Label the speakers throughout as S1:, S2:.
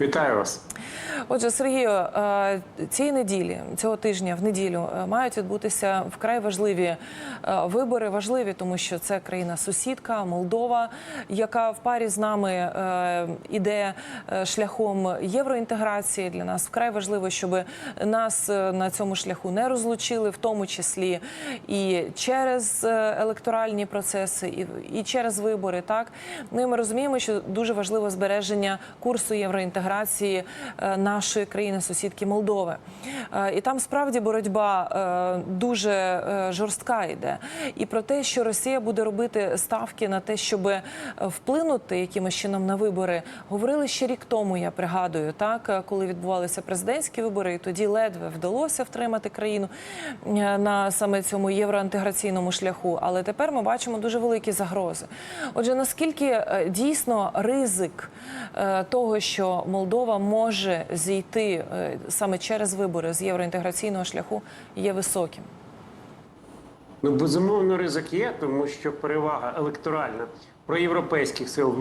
S1: Вітаю вас.
S2: Отже, Сергію, е, цієї неділі, цього тижня, в неділю, е, мають відбутися вкрай важливі е, вибори. Важливі, тому що це країна-сусідка Молдова, яка в парі з нами іде шляхом євроінтеграції. Для нас вкрай важливо, щоб нас на цьому шляху не розлучили, в тому числі і через електоральні процеси, і через вибори. Так ну і ми розуміємо, що дуже важливо збереження курсу євроінтеграції е, нашої країни-сусідки Молдови. Е, І там справді боротьба е, дуже жорстка йде. І про те, що Росія буде робити ставки на те, щоб вплинути якимось чином на вибори, говорили ще рік тому. Я пригадую, так коли відбувалися президентські вибори, і тоді ледве вдалося втримати країну на саме цьому євроінтеграційному шляху. Але тепер ми бачимо дуже великі загрози. Отже, наскільки дійсно ризик того, що Молдова може зійти е, саме через вибори з євроінтеграційного шляху, є високим?
S1: Ну, безумовно, ризик є, тому що перевага електоральна проєвропейських сил в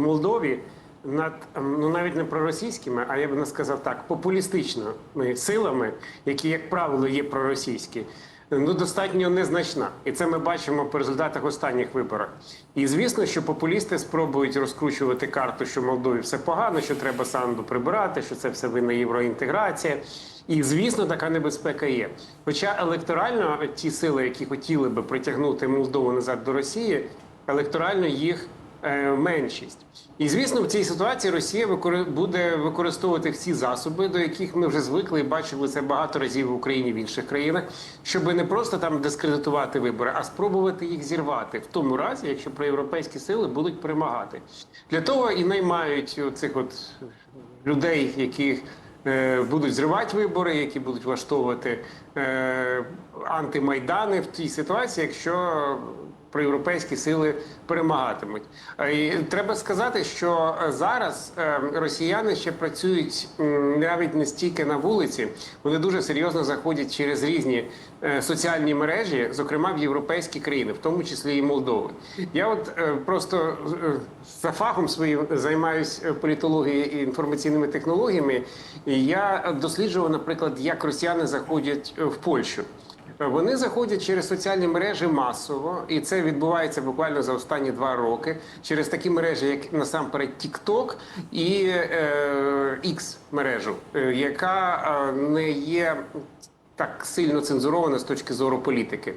S1: Молдові над ну навіть не проросійськими, а я б не сказав так, популістичними силами, які, як правило, є проросійські. Ну, достатньо незначна, і це ми бачимо по результатах останніх виборів. І звісно, що популісти спробують розкручувати карту, що Молдові все погано, що треба санду прибирати, що це все винна євроінтеграція. І звісно, така небезпека є. Хоча електорально ті сили, які хотіли би притягнути Молдову назад до Росії, електорально їх меншість. І звісно, в цій ситуації Росія буде використовувати всі засоби, до яких ми вже звикли і бачили це багато разів в Україні в інших країнах, щоб не просто там дискредитувати вибори, а спробувати їх зірвати в тому разі, якщо проєвропейські сили будуть перемагати. Для того і наймають цих от людей, яких е, будуть зривати вибори, які будуть влаштовувати е, антимайдани в тій ситуації, якщо проєвропейські сили перемагатимуть. Е, І треба сказати, що е, зараз е, росіяни ще працюють навіть не стільки на вулиці, вони дуже серйозно заходять через різні соціальні мережі, зокрема в європейські країни, в тому числі і Молдови. Я от просто за фахом своїм займаюся політологією і інформаційними технологіями. І я досліджував, наприклад, як росіяни заходять в Польщу. Вони заходять через соціальні мережі масово, і це відбувається буквально за останні два роки через такі мережі, як насамперед TikTok і е, X мережу, е, яка е, не є. Так сильно цензурована з точки зору політики,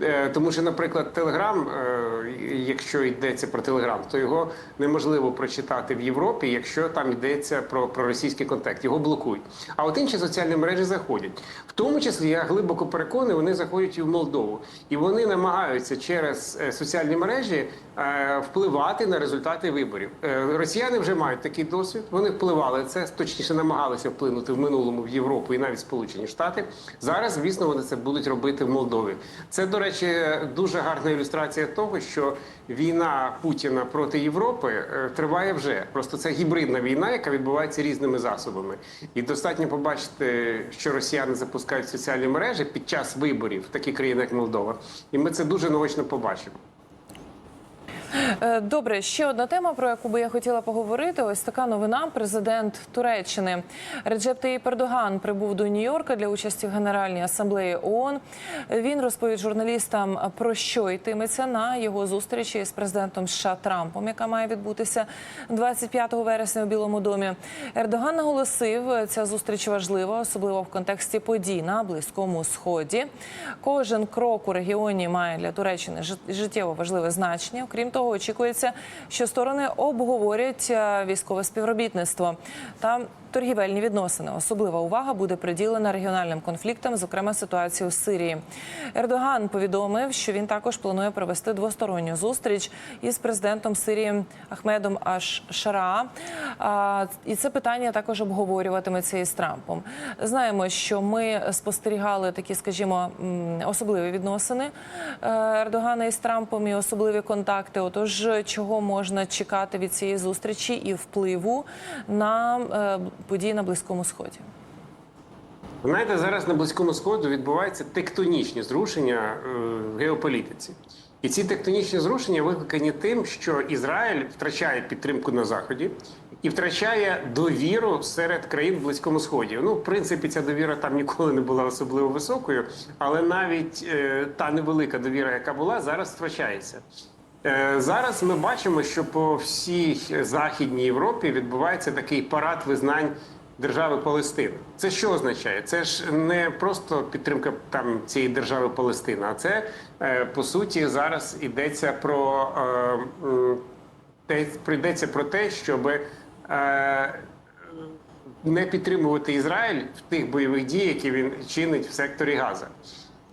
S1: Е, тому що, наприклад, Телеграм, е, якщо йдеться про Телеграм, то його неможливо прочитати в Європі, якщо там йдеться про, про російський контекст. Його блокують. А от інші соціальні мережі заходять. В тому числі я глибоко переконаний, вони заходять і в Молдову, і вони намагаються через е, соціальні мережі впливати на результати виборів. Росіяни вже мають такий досвід. Вони впливали це точніше, намагалися вплинути в минулому в Європу і навіть Сполучені Штати. Зараз, звісно, вони це будуть робити в Молдові. Це, до речі, дуже гарна ілюстрація того, що війна Путіна проти Європи е, триває вже. Просто це гібридна війна, яка відбувається різними засобами. І достатньо побачити, що росіяни запускають соціальні мережі під час виборів в такі країни, як Молдова. І ми це дуже наочно побачимо.
S2: Е, Добре, ще одна тема, про яку би я хотіла поговорити. Ось така новина. Президент Туреччини Реджеп Таїп Ердоган прибув до Нью-Йорка для участі в Генеральній асамблеї ООН. Він розповів журналістам про що йтиметься на його зустрічі з президентом США Трампом, яка має відбутися 25 вересня у Білому домі. Ердоган наголосив, ця зустріч важлива, особливо в контексті подій на близькому сході. Кожен крок у регіоні має для Туреччини життєво важливе значення. Окрім того, очікується, що сторони обговорять е, військове співробітництво. Та торгівельні відносини. Особлива увага буде приділена регіональним конфліктам, зокрема ситуації у Сирії. Ердоган повідомив, що він також планує провести двосторонню зустріч із президентом Сирії Ахмедом Аш Шара. А, І це питання також обговорюватиметься із Трампом. Знаємо, що ми спостерігали такі, скажімо, особливі відносини е, Ердогана із Трампом і особливі контакти. Отож, чого можна чекати від цієї зустрічі і впливу на події на близькому сході?
S1: Знаєте, зараз на близькому сходу відбуваються тектонічні зрушення е, в геополітиці. І ці тектонічні зрушення викликані тим, що Ізраїль втрачає підтримку на заході і втрачає довіру серед країн в близькому сході. Ну, в принципі, ця довіра там ніколи не була особливо високою, але навіть е, та невелика довіра, яка була, зараз втрачається. Е, Зараз ми бачимо, що по всій західній Європі відбувається такий парад визнань держави Палестина. Це що означає? Це ж не просто підтримка там цієї держави Палестина, а це е, по суті зараз йдеться про е, те, прийдеться про те, щоб не підтримувати Ізраїль в тих бойових дій, які він чинить в секторі Газа.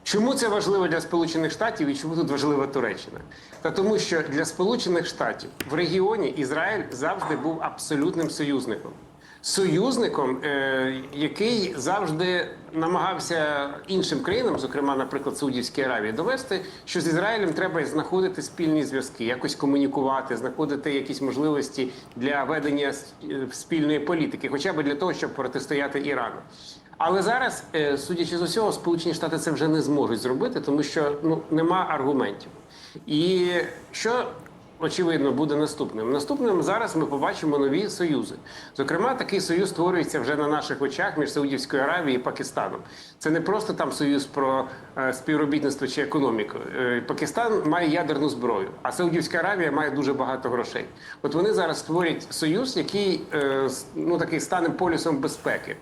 S1: Чому це важливо для Сполучених Штатів і чому тут важлива Туреччина? Та тому, що для Сполучених Штатів в регіоні Ізраїль завжди був абсолютним союзником. Союзником, е, який завжди намагався іншим країнам, зокрема, наприклад, Саудівській Аравії, довести, що з Ізраїлем треба знаходити спільні зв'язки, якось комунікувати, знаходити якісь можливості для ведення е, спільної політики, хоча б для того, щоб протистояти Ірану. Але зараз, е, судячи з усього, Сполучені Штати це вже не зможуть зробити, тому що ну нема аргументів. І що очевидно буде наступним? Наступним зараз ми побачимо нові союзи. Зокрема, такий союз створюється вже на наших очах між Саудівською Аравією і Пакистаном. Це не просто там союз про е, співробітництво чи економіку. Е, Пакистан має ядерну зброю, а Саудівська Аравія має дуже багато грошей. От вони зараз створять союз, який е, ну такий стане полюсом безпеки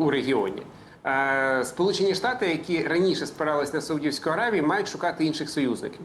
S1: у регіоні. Сполучені Штати, які раніше спирались на Саудівську Аравію, мають шукати інших союзників.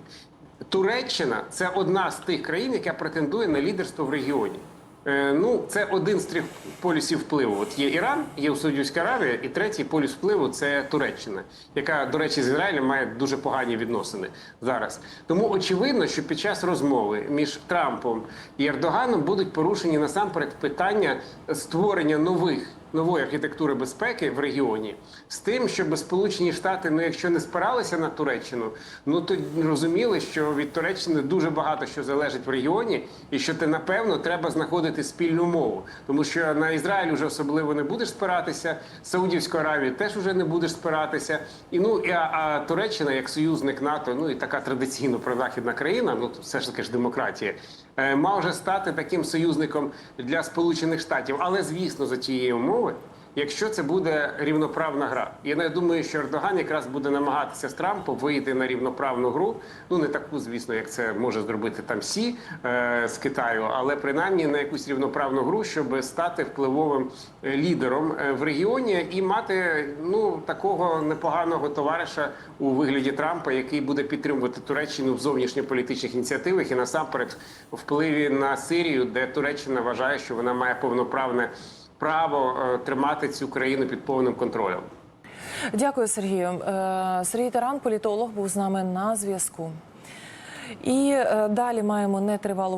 S1: Туреччина це одна з тих країн, яка претендує на лідерство в регіоні. Е, Ну, це один з трьох полюсів впливу. От є Іран, є Саудівська Аравія, і третій полюс впливу це Туреччина, яка, до речі, з Ізраїлем має дуже погані відносини зараз. Тому очевидно, що під час розмови між Трампом і Ердоганом будуть порушені насамперед питання створення нових нової архітектури безпеки в регіоні з тим, щоб Сполучені Штати, ну якщо не спиралися на Туреччину, ну то розуміли, що від Туреччини дуже багато що залежить в регіоні, і що ти напевно треба знаходити спільну мову, тому що на Ізраїль вже особливо не будеш спиратися, Саудівську Аравію теж вже не будеш спиратися. І ну і а, а Туреччина як союзник НАТО, ну і така традиційно прозахідна країна, ну все ж таки ж демократія, е, може стати таким союзником для Сполучених Штатів, але звісно за тієї умови. Якщо це буде рівноправна гра, я не думаю, що Ердоган якраз буде намагатися з Трампом вийти на рівноправну гру. Ну не таку, звісно, як це може зробити там Сі е, з Китаю, але принаймні на якусь рівноправну гру, щоб стати впливовим лідером е, в регіоні і мати ну такого непоганого товариша у вигляді Трампа, який буде підтримувати Туреччину в зовнішньополітичних ініціативах і насамперед впливі на Сирію, де Туреччина вважає, що вона має повноправне право е, тримати цю країну під повним контролем.
S2: Дякую, Сергію. Е, Сергій Таран, політолог, був з нами на зв'язку. І е, далі маємо нетривалу